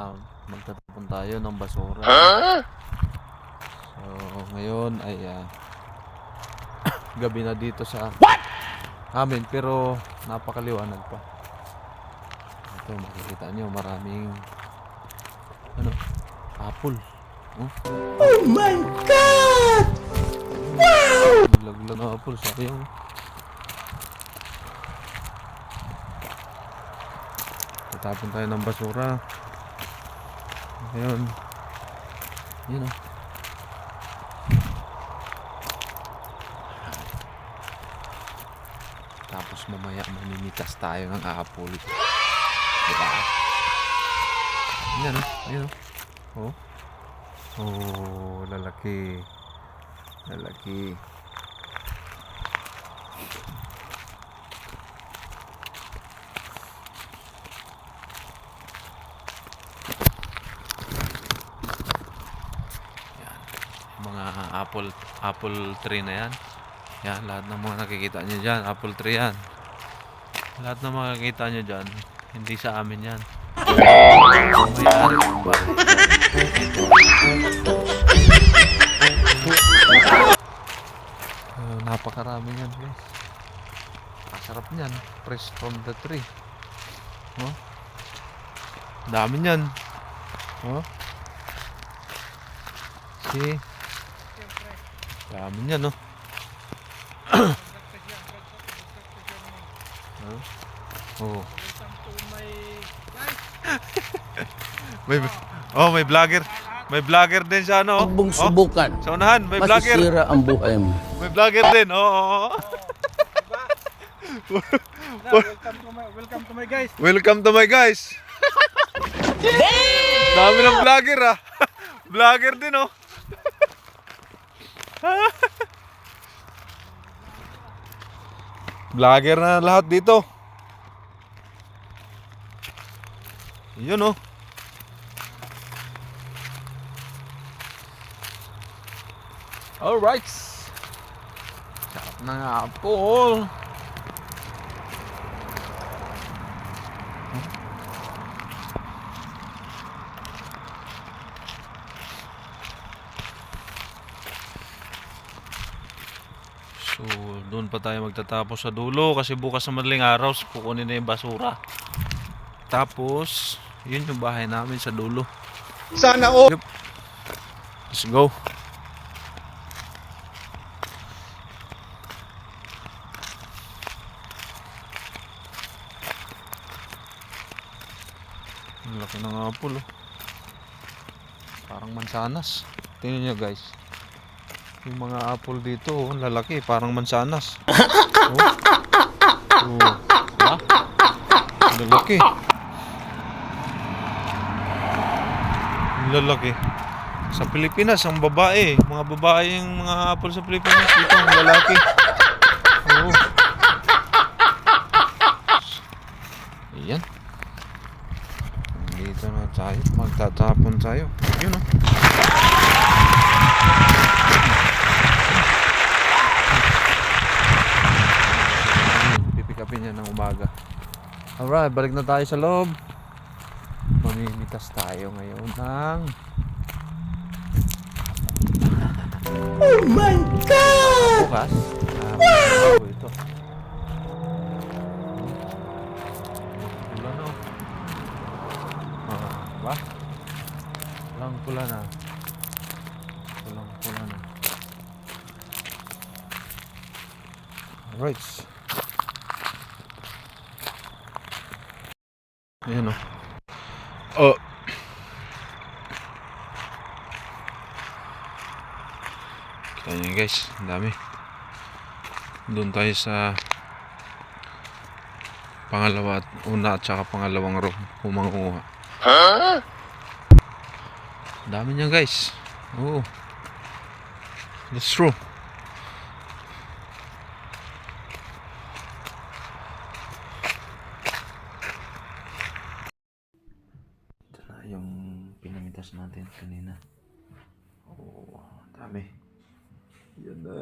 Ah, magtatapon tayo ng basura. So, ngayon ay ah, gabi na dito sa amin pero napakaliwanag pa. Ito makikita nyo maraming ano, apple. Oh, Oh my God! lagla na apple sayang. Tatapon tayo ng basura. Ngayon. Yun oh. Tapos mamaya mamimitas tayo ng apple. Diba? Yan oh. Ayun oh. Oh. Oh, lalaki. Lalaki. mga apple apple tree na yan. Yan lahat ng mga nakikita nyo dyan apple tree yan. Lahat ng mga nakikita nyo dyan hindi sa amin yan. May-ari ng uh, napakarami yan guys. Masarap niyan fresh from the tree. Oh dami niyan. Oh see dami niyan no oh may oh may vlogger may vlogger din sa ano Huwag mong oh, subukan. sa unahan may vlogger Masisira ang buhay mo. may vlogger din oo oo, oo. welcome to my welcome to my guys. Welcome to my guys. Dami ng vlogger ah. vlogger din oh. Vlogger na lahat dito. Yun oh. Alright. Sarap ng apple. So, doon pa tayo magtatapos sa dulo kasi bukas sa madaling araw kukunin na yung basura. Tapos, yun yung bahay namin sa dulo. Sana all. Yup. Let's go. Ang laki ng apple oh. Parang mansanas. Tingnan nyo guys. Yung mga apple dito, oh, lalaki, parang mansanas. Oh. Oh. Ha? Lalaki. Lalaki. Sa Pilipinas, ang babae. Mga babae yung mga apple sa Pilipinas. Dito, ang lalaki. Oo. Ayan. Dito na tayo. Magtatapon tayo. Yun oh. Upin niya ng umaga. Alright, balik na tayo sa loob. Mamimitas tayo ngayon ng Oh my God! bukas. Wow! ito. Pula na. oh. Ah, ba? Pulang pula na. Pulang pula na. Alright. Ayan o. Oh. Kita nyo guys, ang dami. Doon tayo sa pangalawa at una at saka pangalawang row kumanguha. Ang dami niyan guys. Oo. That's true. Yung pinamitas natin kanina. Oo, dami. Yan na.